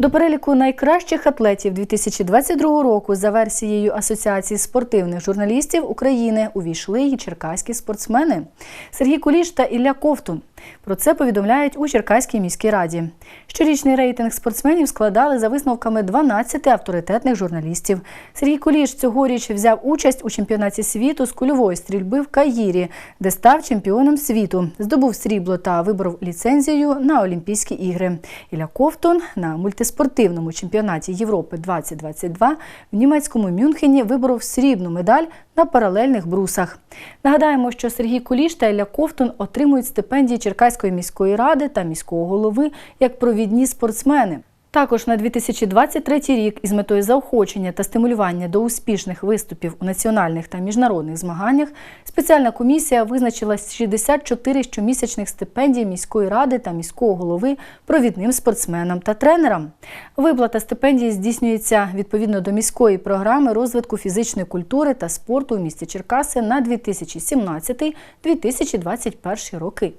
До переліку найкращих атлетів 2022 року за версією Асоціації спортивних журналістів України увійшли і черкаські спортсмени Сергій Куліш та Ілля Ковтун. Про це повідомляють у Черкаській міській раді. Щорічний рейтинг спортсменів складали за висновками 12 авторитетних журналістів. Сергій Куліш цьогоріч взяв участь у чемпіонаті світу з кульової стрільби в Каїрі, де став чемпіоном світу, здобув срібло та виборов ліцензію на Олімпійські ігри. Ілля Ковтун на мультиспортивному чемпіонаті Європи 2022 в німецькому Мюнхені виборов срібну медаль на паралельних брусах. Нагадаємо, що Сергій Куліш та Ілля Ковтун отримують стипендії Черкаської міської ради та міського голови як провідні спортсмени. Також на 2023 рік із метою заохочення та стимулювання до успішних виступів у національних та міжнародних змаганнях спеціальна комісія визначила 64 щомісячних стипендій міської ради та міського голови провідним спортсменам та тренерам. Виплата стипендії здійснюється відповідно до міської програми розвитку фізичної культури та спорту у місті Черкаси на 2017-2021 роки.